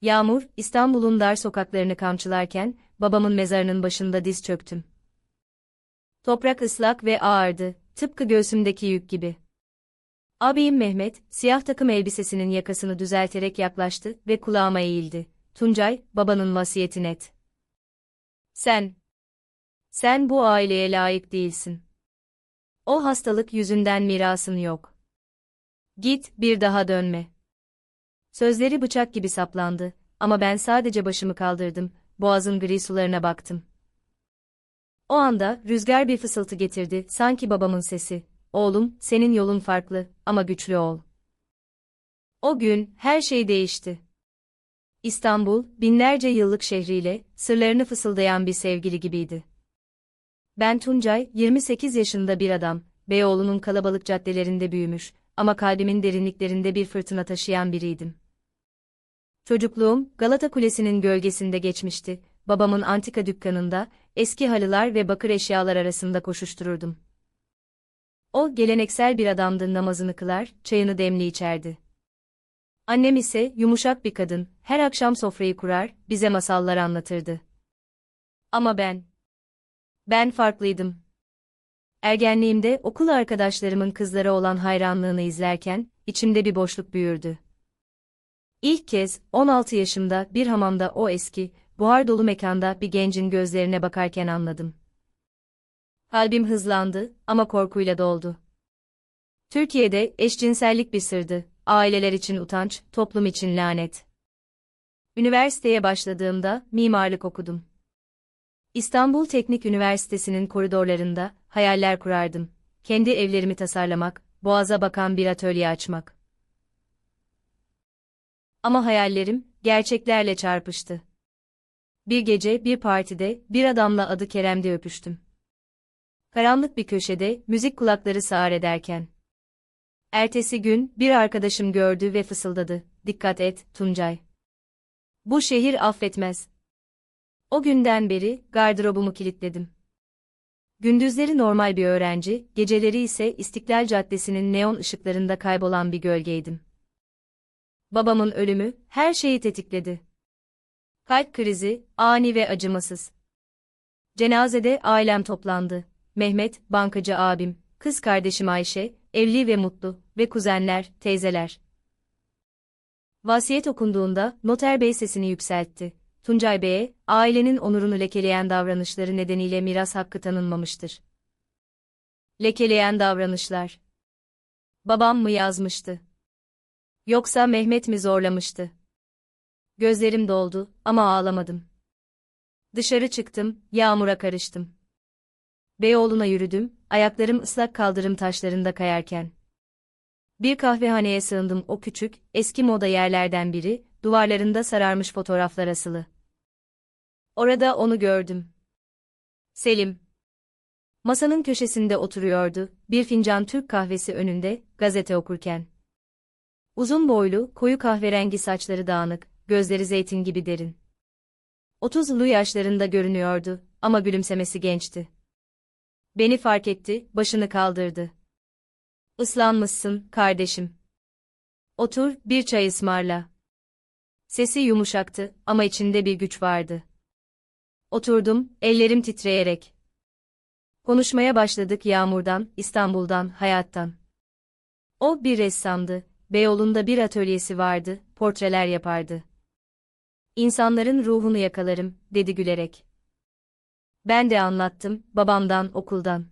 Yağmur, İstanbul'un dar sokaklarını kamçılarken, babamın mezarının başında diz çöktüm. Toprak ıslak ve ağırdı, tıpkı göğsümdeki yük gibi. Ağabeyim Mehmet, siyah takım elbisesinin yakasını düzelterek yaklaştı ve kulağıma eğildi. Tuncay, babanın vasiyeti net. Sen, sen bu aileye layık değilsin. O hastalık yüzünden mirasın yok. Git, bir daha dönme. Sözleri bıçak gibi saplandı ama ben sadece başımı kaldırdım, boğazın gri sularına baktım. O anda rüzgar bir fısıltı getirdi, sanki babamın sesi. Oğlum, senin yolun farklı ama güçlü ol. O gün her şey değişti. İstanbul, binlerce yıllık şehriyle, sırlarını fısıldayan bir sevgili gibiydi. Ben Tuncay, 28 yaşında bir adam, Beyoğlu'nun kalabalık caddelerinde büyümüş ama kalbimin derinliklerinde bir fırtına taşıyan biriydim. Çocukluğum, Galata Kulesi'nin gölgesinde geçmişti, babamın antika dükkanında, eski halılar ve bakır eşyalar arasında koşuştururdum. O, geleneksel bir adamdı namazını kılar, çayını demli içerdi. Annem ise, yumuşak bir kadın, her akşam sofrayı kurar, bize masallar anlatırdı. Ama ben... Ben farklıydım. Ergenliğimde okul arkadaşlarımın kızlara olan hayranlığını izlerken, içimde bir boşluk büyürdü. İlk kez, 16 yaşımda bir hamamda o eski, buhar dolu mekanda bir gencin gözlerine bakarken anladım. Kalbim hızlandı ama korkuyla doldu. Türkiye'de eşcinsellik bir sırdı, aileler için utanç, toplum için lanet. Üniversiteye başladığımda mimarlık okudum. İstanbul Teknik Üniversitesi'nin koridorlarında hayaller kurardım. Kendi evlerimi tasarlamak, boğaza bakan bir atölye açmak. Ama hayallerim gerçeklerle çarpıştı. Bir gece bir partide bir adamla adı Kerem'de öpüştüm. Karanlık bir köşede müzik kulakları sağır ederken. Ertesi gün bir arkadaşım gördü ve fısıldadı. Dikkat et, Tuncay. Bu şehir affetmez. O günden beri gardırobumu kilitledim. Gündüzleri normal bir öğrenci, geceleri ise İstiklal Caddesi'nin neon ışıklarında kaybolan bir gölgeydim. Babamın ölümü her şeyi tetikledi. Kalp krizi, ani ve acımasız. Cenazede ailem toplandı. Mehmet, bankacı abim, kız kardeşim Ayşe, evli ve mutlu ve kuzenler, teyzeler. Vasiyet okunduğunda noter bey sesini yükseltti. Tuncay Bey'e, ailenin onurunu lekeleyen davranışları nedeniyle miras hakkı tanınmamıştır. Lekeleyen davranışlar. Babam mı yazmıştı? Yoksa Mehmet mi zorlamıştı? Gözlerim doldu ama ağlamadım. Dışarı çıktım, yağmura karıştım. Beyoğlu'na yürüdüm, ayaklarım ıslak kaldırım taşlarında kayarken. Bir kahvehaneye sığındım o küçük, eski moda yerlerden biri, duvarlarında sararmış fotoğraflar asılı. Orada onu gördüm. Selim. Masanın köşesinde oturuyordu, bir fincan Türk kahvesi önünde, gazete okurken. Uzun boylu, koyu kahverengi saçları dağınık, gözleri zeytin gibi derin. Otuzlu yaşlarında görünüyordu ama gülümsemesi gençti. Beni fark etti, başını kaldırdı. Islanmışsın, kardeşim. Otur, bir çay ısmarla. Sesi yumuşaktı ama içinde bir güç vardı. Oturdum, ellerim titreyerek. Konuşmaya başladık Yağmur'dan, İstanbul'dan, hayattan. O bir ressamdı, Beyoğlu'nda bir atölyesi vardı, portreler yapardı. İnsanların ruhunu yakalarım, dedi gülerek. Ben de anlattım, babamdan, okuldan.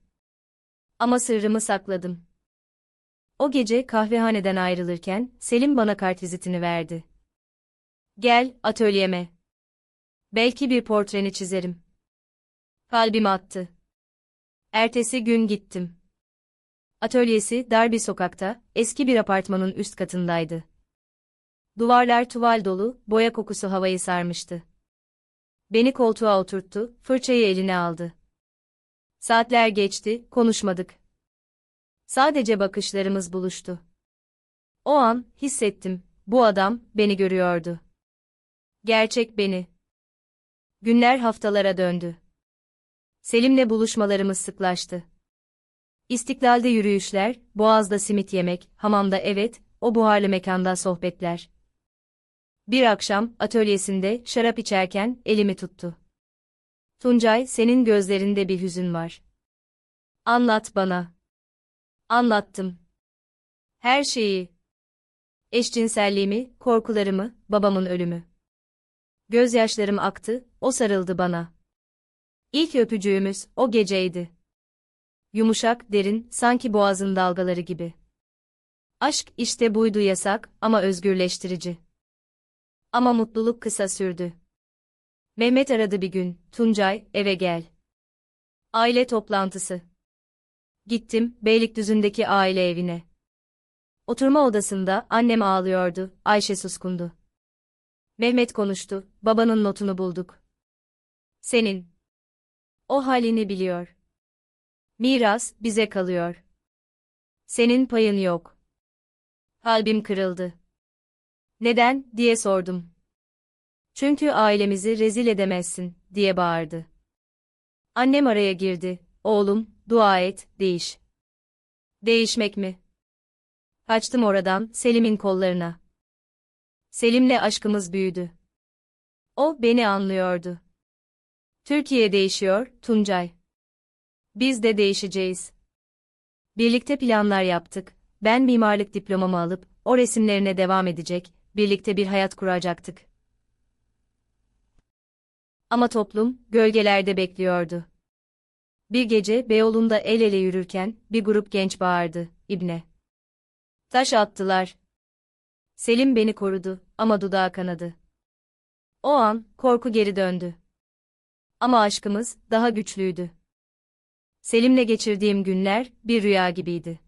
Ama sırrımı sakladım. O gece kahvehaneden ayrılırken, Selim bana kartvizitini verdi. Gel, atölyeme. Belki bir portreni çizerim. Kalbim attı. Ertesi gün gittim. Atölyesi dar bir sokakta, eski bir apartmanın üst katındaydı. Duvarlar tuval dolu, boya kokusu havayı sarmıştı. Beni koltuğa oturttu, fırçayı eline aldı. Saatler geçti, konuşmadık. Sadece bakışlarımız buluştu. O an, hissettim, bu adam, beni görüyordu. Gerçek beni. Günler haftalara döndü. Selim'le buluşmalarımız sıklaştı. İstiklalde yürüyüşler, boğazda simit yemek, hamamda evet, o buharlı mekanda sohbetler. Bir akşam atölyesinde şarap içerken elimi tuttu. Tuncay, senin gözlerinde bir hüzün var. Anlat bana. Anlattım. Her şeyi. Eşcinselliğimi, korkularımı, babamın ölümü. Gözyaşlarım aktı, o sarıldı bana. İlk öpücüğümüz o geceydi. Yumuşak, derin, sanki boğazın dalgaları gibi. Aşk işte buydu yasak ama özgürleştirici. Ama mutluluk kısa sürdü. Mehmet aradı bir gün, Tuncay, eve gel. Aile toplantısı. Gittim, Beylikdüzü'ndeki aile evine. Oturma odasında annem ağlıyordu, Ayşe suskundu. Mehmet konuştu, babanın notunu bulduk. Senin. O halini biliyor. Miras bize kalıyor. Senin payın yok. Kalbim kırıldı. Neden, diye sordum. Çünkü ailemizi rezil edemezsin, diye bağırdı. Annem araya girdi. Oğlum, dua et, değiş. Değişmek mi? Kaçtım oradan, Selim'in kollarına. Selim'le aşkımız büyüdü. O, beni anlıyordu. Türkiye değişiyor, Tuncay. Biz de değişeceğiz. Birlikte planlar yaptık. Ben mimarlık diplomamı alıp, o resimlerine devam edecek, birlikte bir hayat kuracaktık. Ama toplum, gölgelerde bekliyordu. Bir gece Beyoğlu'nda el ele yürürken, bir grup genç bağırdı, İbne. Taş attılar. Selim beni korudu, ama dudağı kanadı. O an, korku geri döndü. Ama aşkımız, daha güçlüydü. Selim'le geçirdiğim günler, bir rüya gibiydi.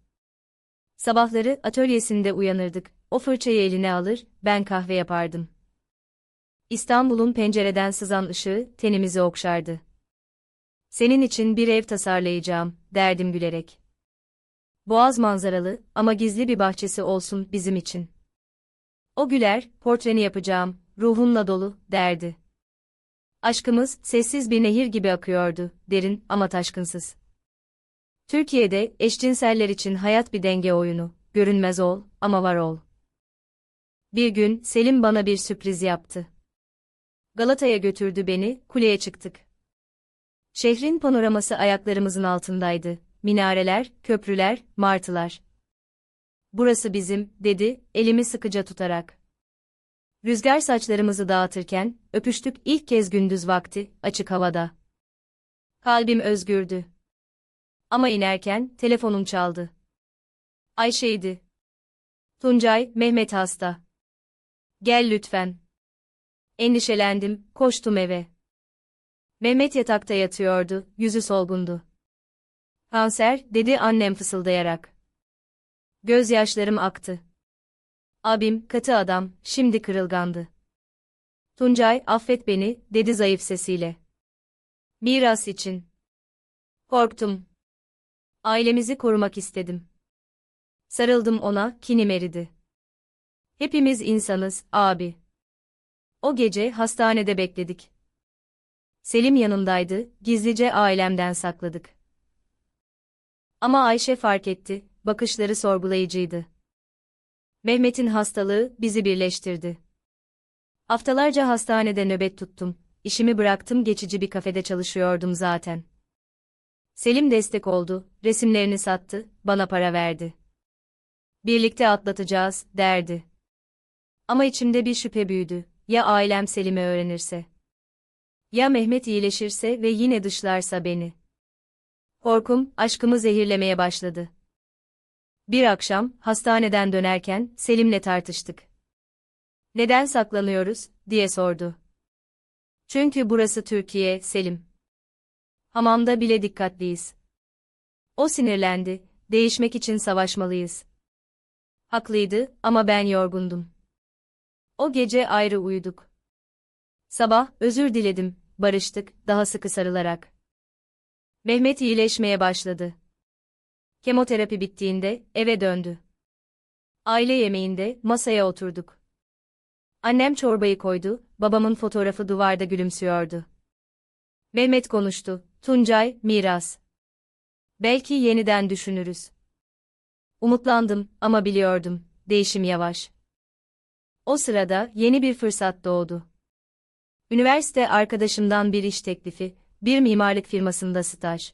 Sabahları atölyesinde uyanırdık, o fırçayı eline alır, ben kahve yapardım. İstanbul'un pencereden sızan ışığı, tenimizi okşardı. Senin için bir ev tasarlayacağım, derdim gülerek. Boğaz manzaralı ama gizli bir bahçesi olsun bizim için. O güler, portreni yapacağım, ruhunla dolu, derdi. Aşkımız, sessiz bir nehir gibi akıyordu, derin ama taşkınsız. Türkiye'de, eşcinseller için hayat bir denge oyunu, görünmez ol, ama var ol. Bir gün, Selim bana bir sürpriz yaptı. Galata'ya götürdü beni, kuleye çıktık. Şehrin panoraması ayaklarımızın altındaydı. Minareler, köprüler, martılar. Burası bizim, dedi, elimi sıkıca tutarak. Rüzgar saçlarımızı dağıtırken, öpüştük ilk kez gündüz vakti, açık havada. Kalbim özgürdü. Ama inerken, telefonum çaldı. Ayşe'ydi. Tuncay, Mehmet hasta. Gel lütfen. Endişelendim, koştum eve. Mehmet yatakta yatıyordu, yüzü solgundu. Kanser, dedi annem fısıldayarak. Gözyaşlarım aktı. Abim, katı adam, şimdi kırılgandı. Tuncay, affet beni, dedi zayıf sesiyle. Miras için. Korktum. Ailemizi korumak istedim. Sarıldım ona, kinim eridi. Hepimiz insanız, abi. O gece hastanede bekledik. Selim yanındaydı, gizlice ailemden sakladık. Ama Ayşe fark etti, bakışları sorgulayıcıydı. Mehmet'in hastalığı bizi birleştirdi. Haftalarca hastanede nöbet tuttum, işimi bıraktım geçici bir kafede çalışıyordum zaten. Selim destek oldu, resimlerini sattı, bana para verdi. Birlikte atlatacağız, derdi. Ama içimde bir şüphe büyüdü, ya ailem Selim'i öğrenirse? Ya Mehmet iyileşirse ve yine dışlarsa beni? Korkum, aşkımı zehirlemeye başladı. Bir akşam, hastaneden dönerken, Selim'le tartıştık. Neden saklanıyoruz, diye sordu. Çünkü burası Türkiye, Selim. Hamamda bile dikkatliyiz. O sinirlendi, değişmek için savaşmalıyız. Haklıydı ama ben yorgundum. O gece ayrı uyuduk. Sabah, özür diledim, barıştık, daha sıkı sarılarak. Mehmet iyileşmeye başladı. Kemoterapi bittiğinde, eve döndü. Aile yemeğinde, masaya oturduk. Annem çorbayı koydu, babamın fotoğrafı duvarda gülümsüyordu. Mehmet konuştu, Tuncay, miras. Belki yeniden düşünürüz. Umutlandım ama biliyordum, değişim yavaş. O sırada yeni bir fırsat doğdu. Üniversite arkadaşımdan bir iş teklifi, bir mimarlık firmasında staj.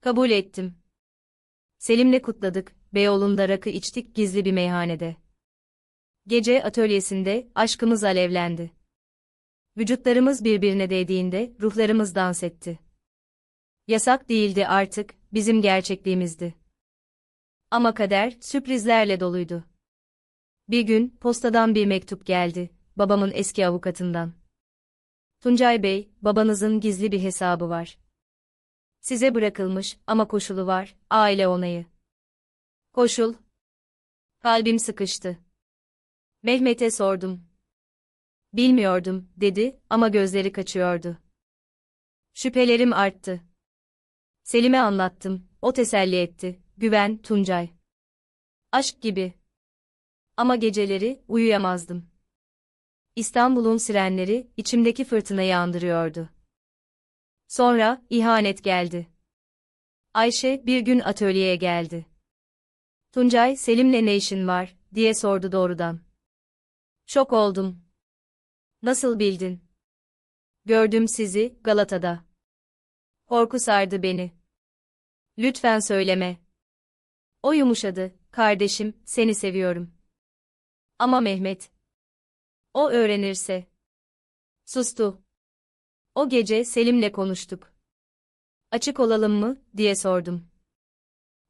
Kabul ettim. Selim'le kutladık, Beyoğlu'nda rakı içtik gizli bir meyhanede. Gece atölyesinde aşkımız alevlendi. Vücutlarımız birbirine değdiğinde ruhlarımız dans etti. Yasak değildi artık, bizim gerçekliğimizdi. Ama kader sürprizlerle doluydu. Bir gün postadan bir mektup geldi, babamın eski avukatından. Tuncay Bey, babanızın gizli bir hesabı var. Size bırakılmış ama koşulu var, aile onayı. Koşul. Kalbim sıkıştı. Mehmet'e sordum. Bilmiyordum, dedi ama gözleri kaçıyordu. Şüphelerim arttı. Selim'e anlattım, o teselli etti, güven, Tuncay. Aşk gibi. Ama geceleri uyuyamazdım. İstanbul'un sirenleri içimdeki fırtınayı andırıyordu. Sonra ihanet geldi. Ayşe bir gün atölyeye geldi. Tuncay, Selim'le ne işin var, diye sordu doğrudan. Şok oldum. Nasıl bildin? Gördüm sizi, Galata'da. Korku sardı beni. Lütfen söyleme. O yumuşadı, kardeşim, seni seviyorum. Ama Mehmet. O öğrenirse. Sustu. O gece Selim'le konuştuk. Açık olalım mı, diye sordum.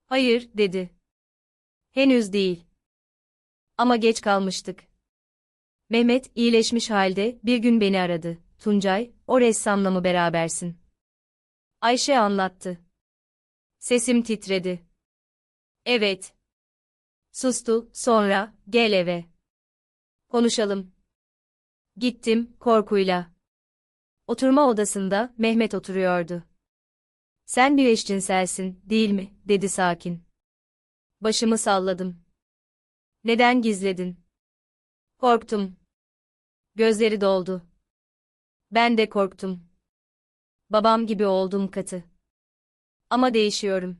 Hayır, dedi. Henüz değil. Ama geç kalmıştık. Mehmet iyileşmiş halde bir gün beni aradı. Tuncay, o ressamla mı berabersin? Ayşe anlattı. Sesim titredi. Evet. Sustu, sonra, gel eve. Konuşalım. Gittim, korkuyla. Oturma odasında Mehmet oturuyordu. Sen bir eşcinselsin, değil mi, dedi sakin. Başımı salladım. Neden gizledin? Korktum. Gözleri doldu. Ben de korktum. Babam gibi oldum katı. Ama değişiyorum.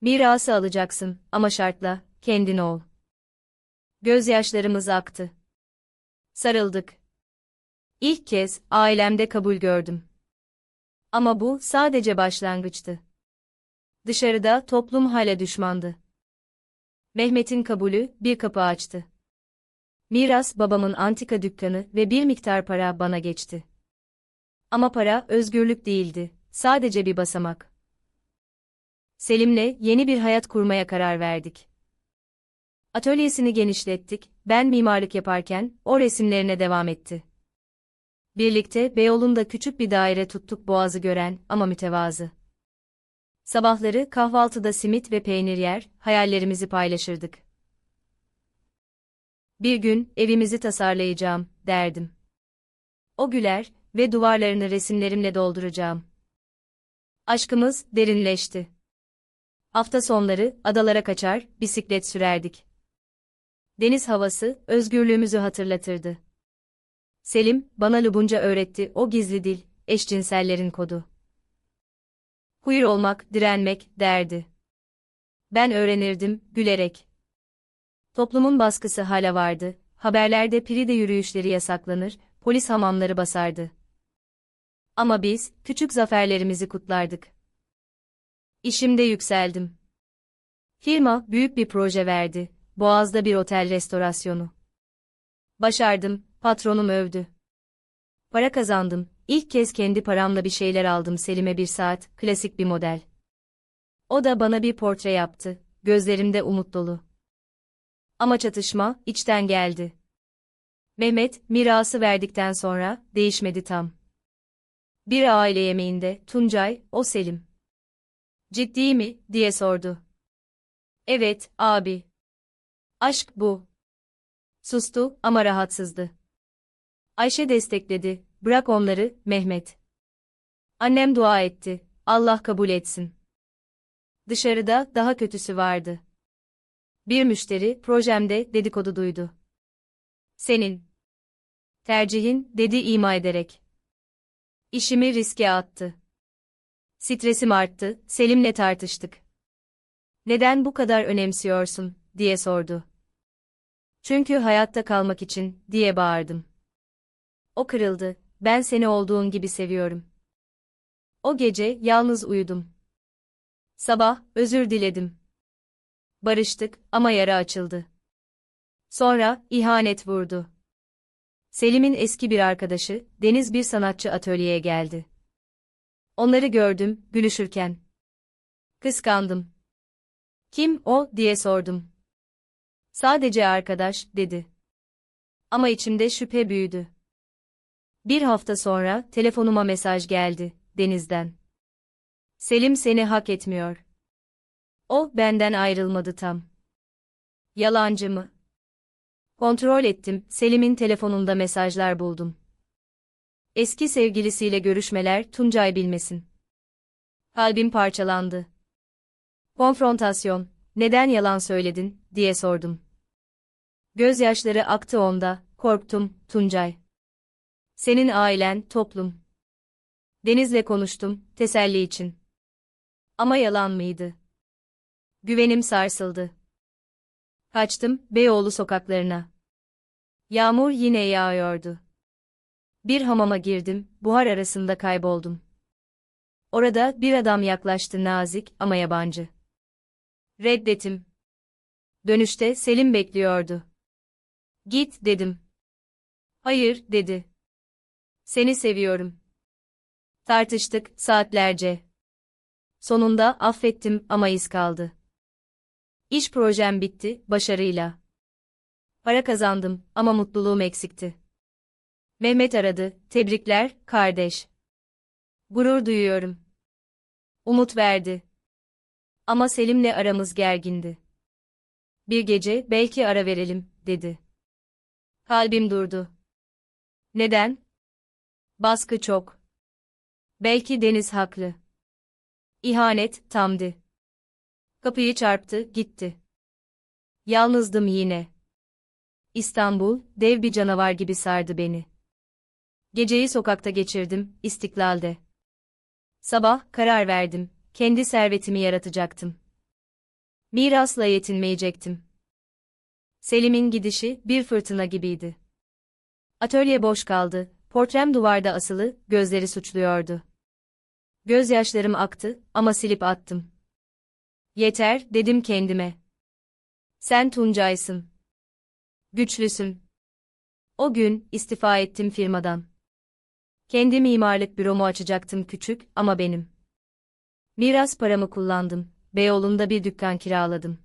Mirası alacaksın ama şartla, kendin ol. Gözyaşlarımız aktı. Sarıldık. İlk kez ailemde kabul gördüm. Ama bu sadece başlangıçtı. Dışarıda toplum hala düşmandı. Mehmet'in kabulü bir kapı açtı. Miras babamın antika dükkanı ve bir miktar para bana geçti. Ama para özgürlük değildi, sadece bir basamak. Selim'le yeni bir hayat kurmaya karar verdik. Atölyesini genişlettik, ben mimarlık yaparken o resimlerine devam etti. Birlikte Beyoğlu'nda küçük bir daire tuttuk boğazı gören ama mütevazı. Sabahları kahvaltıda simit ve peynir yer, hayallerimizi paylaşırdık. Bir gün evimizi tasarlayacağım, derdim. O güler ve duvarlarını resimlerimle dolduracağım. Aşkımız derinleşti. Hafta sonları adalara kaçar, bisiklet sürerdik. Deniz havası özgürlüğümüzü hatırlatırdı. Selim bana Lubunca öğretti o gizli dil, eşcinsellerin kodu. Huyur olmak, direnmek derdi. Ben öğrenirdim gülerek. Toplumun baskısı hala vardı. Haberlerde piride yürüyüşleri yasaklanır, polis hamamları basardı. Ama biz küçük zaferlerimizi kutlardık. İşimde yükseldim. Firma büyük bir proje verdi. Boğaz'da bir otel restorasyonu. Başardım, patronum övdü. Para kazandım, ilk kez kendi paramla bir şeyler aldım Selim'e bir saat, klasik bir model. O da bana bir portre yaptı, gözlerimde umut dolu. Ama çatışma, içten geldi. Mehmet, mirası verdikten sonra, değişmedi tam. Bir aile yemeğinde, Tuncay, o Selim. Ciddi mi, diye sordu. Evet, abi. Aşk bu. Sustu ama rahatsızdı. Ayşe destekledi, bırak onları, Mehmet. Annem dua etti, Allah kabul etsin. Dışarıda daha kötüsü vardı. Bir müşteri projemde dedikodu duydu. Senin tercihin dedi ima ederek. İşimi riske attı. Stresim arttı, Selim'le tartıştık. Neden bu kadar önemsiyorsun, diye sordu. Çünkü hayatta kalmak için, diye bağırdım. O kırıldı, ben seni olduğun gibi seviyorum. O gece yalnız uyudum. Sabah, özür diledim. Barıştık ama yara açıldı. Sonra, ihanet vurdu. Selim'in eski bir arkadaşı, Deniz bir sanatçı atölyeye geldi. Onları gördüm, gülüşürken. Kıskandım. Kim o, diye sordum. Sadece arkadaş, dedi. Ama içimde şüphe büyüdü. Bir hafta sonra, telefonuma mesaj geldi, Deniz'den. Selim seni hak etmiyor. O, benden ayrılmadı tam. Yalancı mı? Kontrol ettim, Selim'in telefonunda mesajlar buldum. Eski sevgilisiyle görüşmeler Tuncay bilmesin. Kalbim parçalandı. Konfrontasyon, neden yalan söyledin, diye sordum. Gözyaşları aktı onda, korktum, Tuncay. Senin ailen, toplum. Deniz'le konuştum, teselli için. Ama yalan mıydı? Güvenim sarsıldı. Kaçtım, Beyoğlu sokaklarına. Yağmur yine yağıyordu. Bir hamama girdim, buhar arasında kayboldum. Orada bir adam yaklaştı nazik ama yabancı. Reddetim. Dönüşte Selim bekliyordu. Git dedim. Hayır dedi. Seni seviyorum. Tartıştık saatlerce. Sonunda affettim ama iz kaldı. İş projem bitti, başarıyla. Para kazandım ama mutluluğum eksikti. Mehmet aradı, tebrikler, kardeş. Gurur duyuyorum. Umut verdi. Ama Selim'le aramız gergindi. Bir gece belki ara verelim, dedi. Kalbim durdu. Neden? Baskı çok. Belki Deniz haklı. İhanet tamdı. Kapıyı çarptı, gitti. Yalnızdım yine. İstanbul, dev bir canavar gibi sardı beni. Geceyi sokakta geçirdim, istiklalde. Sabah, karar verdim, kendi servetimi yaratacaktım. Mirasla yetinmeyecektim. Selim'in gidişi bir fırtına gibiydi. Atölye boş kaldı, portrem duvarda asılı, gözleri suçluyordu. Gözyaşlarım aktı ama silip attım. Yeter, dedim kendime. Sen Tuncay'sın. Güçlüsün. O gün istifa ettim firmadan. Kendi mimarlık büromu açacaktım küçük ama benim. Miras paramı kullandım. Beyoğlu'nda bir dükkan kiraladım.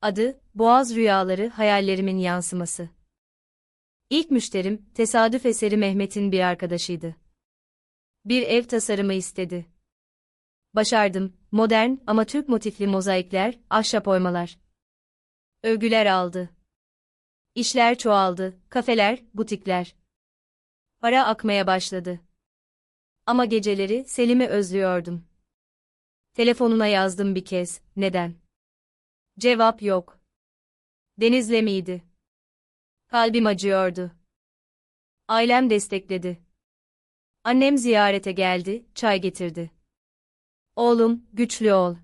Adı, Boğaz Rüyaları hayallerimin yansıması. İlk müşterim, tesadüf eseri Mehmet'in bir arkadaşıydı. Bir ev tasarımı istedi. Başardım, modern ama Türk motifli mozaikler, ahşap oymalar. Övgüler aldı. İşler çoğaldı, kafeler, butikler. Para akmaya başladı. Ama geceleri Selim'i özlüyordum. Telefonuna yazdım bir kez, neden? Cevap yok. Denizle miydi? Kalbim acıyordu. Ailem destekledi. Annem ziyarete geldi, çay getirdi. Oğlum, güçlü ol.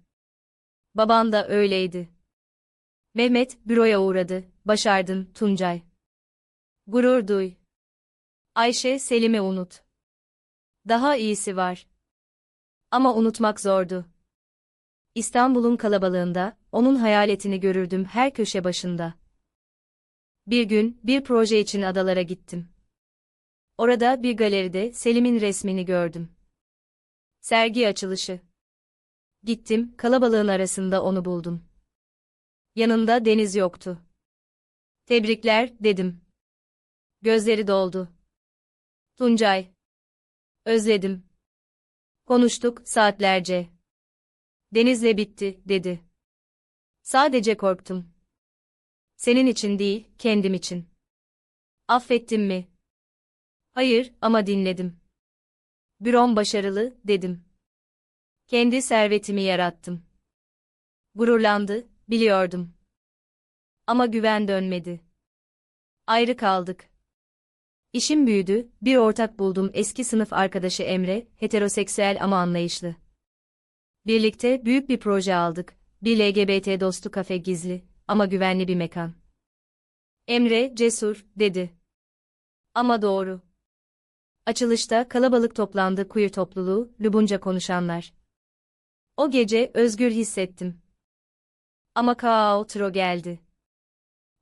Baban da öyleydi. Mehmet, büroya uğradı, başardın, Tuncay. Gurur duy. Ayşe, Selim'i unut. Daha iyisi var. Ama unutmak zordu. İstanbul'un kalabalığında, onun hayaletini görürdüm her köşe başında. Bir gün, bir proje için adalara gittim. Orada bir galeride Selim'in resmini gördüm. Sergi açılışı. Gittim, kalabalığın arasında onu buldum. Yanında Deniz yoktu. Tebrikler, dedim. Gözleri doldu. Tuncay. Özledim. Konuştuk, saatlerce. Denizle bitti, dedi. Sadece korktum. Senin için değil, kendim için. Affettin mi? Hayır, ama dinledim. Bürom başarılı, dedim. Kendi servetimi yarattım. Gururlandı, biliyordum. Ama güven dönmedi. Ayrı kaldık. İşim büyüdü, bir ortak buldum eski sınıf arkadaşı Emre, heteroseksüel ama anlayışlı. Birlikte büyük bir proje aldık, bir LGBT dostu kafe gizli ama güvenli bir mekan. Emre, cesur, dedi. Ama doğru. Açılışta kalabalık toplandı queer topluluğu, Lubunca konuşanlar. O gece özgür hissettim. Ama Kaotro geldi.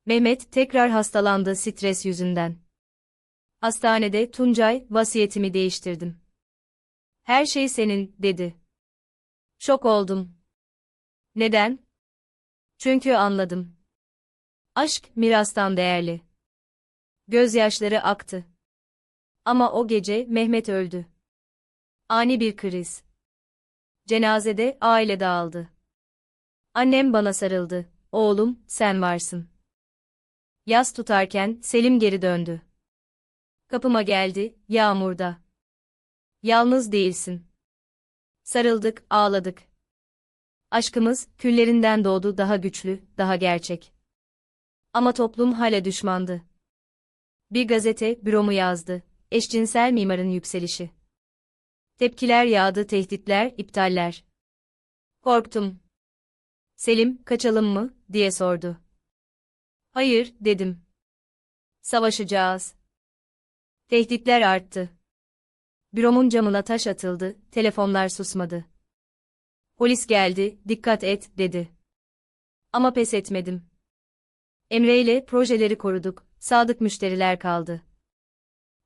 Mehmet tekrar hastalandı stres yüzünden. Hastanede Tuncay, vasiyetimi değiştirdim. Her şey senin, dedi. Şok oldum. Neden? Çünkü anladım. Aşk mirastan değerli. Gözyaşları aktı. Ama o gece Mehmet öldü. Ani bir kriz. Cenazede aile dağıldı. Annem bana sarıldı. Oğlum, sen varsın. Yas tutarken Selim geri döndü. Kapıma geldi, yağmurda. Yalnız değilsin. Sarıldık, ağladık. Aşkımız küllerinden doğdu daha güçlü, daha gerçek. Ama toplum hala düşmandı. Bir gazete büromu yazdı. Eşcinsel mimarın yükselişi. Tepkiler yağdı, tehditler, iptaller. Korktum. Selim, kaçalım mı, diye sordu. Hayır, dedim. Savaşacağız. Tehditler arttı. Büromun camına taş atıldı, telefonlar susmadı. Polis geldi, dikkat et, dedi. Ama pes etmedim. Emre ile projeleri koruduk, sadık müşteriler kaldı.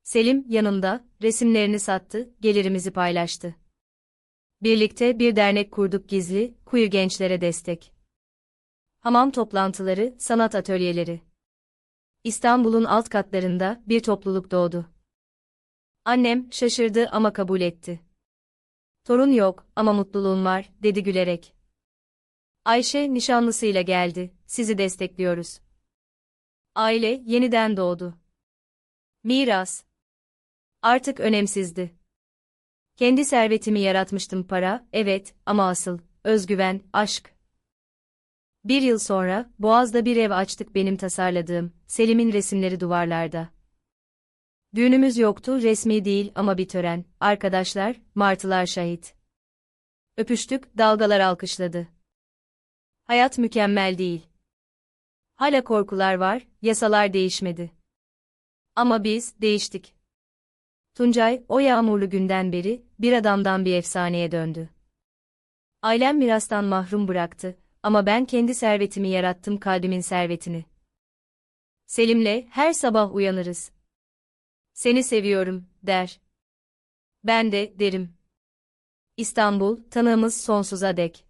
Selim yanımda, resimlerini sattı, gelirimizi paylaştı. Birlikte bir dernek kurduk gizli, queer gençlere destek. Hamam toplantıları, sanat atölyeleri. İstanbul'un alt katlarında bir topluluk doğdu. Annem şaşırdı ama kabul etti. Torun yok ama mutluluğun var, dedi gülerek. Ayşe nişanlısıyla geldi, sizi destekliyoruz. Aile yeniden doğdu. Miras. Artık önemsizdi. Kendi servetimi yaratmıştım para, evet, ama asıl, özgüven, aşk. Bir yıl sonra, Boğaz'da bir ev açtık benim tasarladığım, Selim'in resimleri duvarlarda. Düğünümüz yoktu, resmi değil ama bir tören, arkadaşlar, martılar şahit. Öpüştük, dalgalar alkışladı. Hayat mükemmel değil. Hala korkular var, yasalar değişmedi. Ama biz, değiştik. Tuncay, o yağmurlu günden beri, bir adamdan bir efsaneye döndü. Ailem mirastan mahrum bıraktı, ama ben kendi servetimi yarattım kalbimin servetini. Selim'le her sabah uyanırız. Seni seviyorum, der. Ben de, derim. İstanbul, tanığımız sonsuza dek.